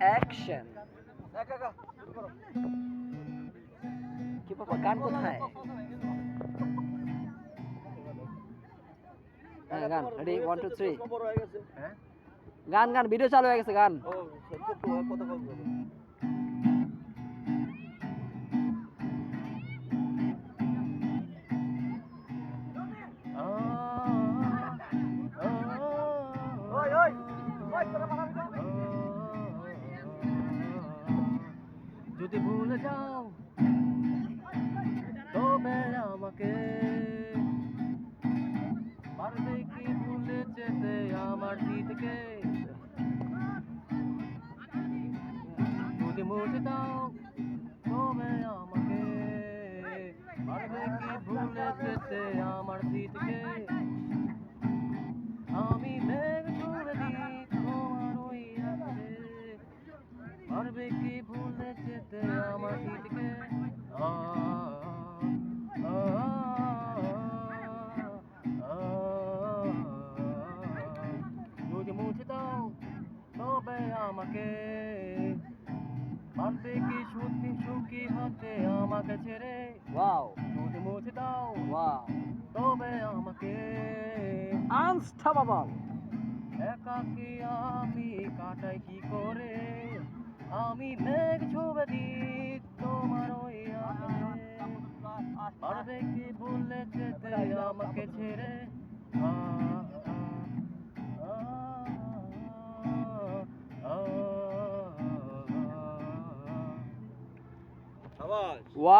Action কি বাবা গান কোথায় হ্যাঁ গান রেডি ওয়ান টু থ্রি গান গান ভিডিও চালু হয়ে গেছে গান যদি ভুলে যাও। তবে আমাকে পারবে কি ভুলে যেতে আমার দিদিকে? যদি মুছে দাও। তবে আমাকে পারবে কি ভুলে যেতে আমার দিদিকে? পারবে কি ভুলে যেতে আমার দিদিকে আ, আ, আ, যদি মুছে দাও তবে আমাকে পারবে কি সত্যি সুখী হতে আমাকে ছেড়ে ওয়াও যদি মুছে দাও ওয়াও তবে আমাকে আনস্টপেবল একাকি আমি কাটাই কি করে আমি মেঘ ছুবে দি তোমার ওই। পারবে কি ভুলে যেতে আমাকে ছেড়ে আ, আ, আ, আ, আ, আ। ওয়াও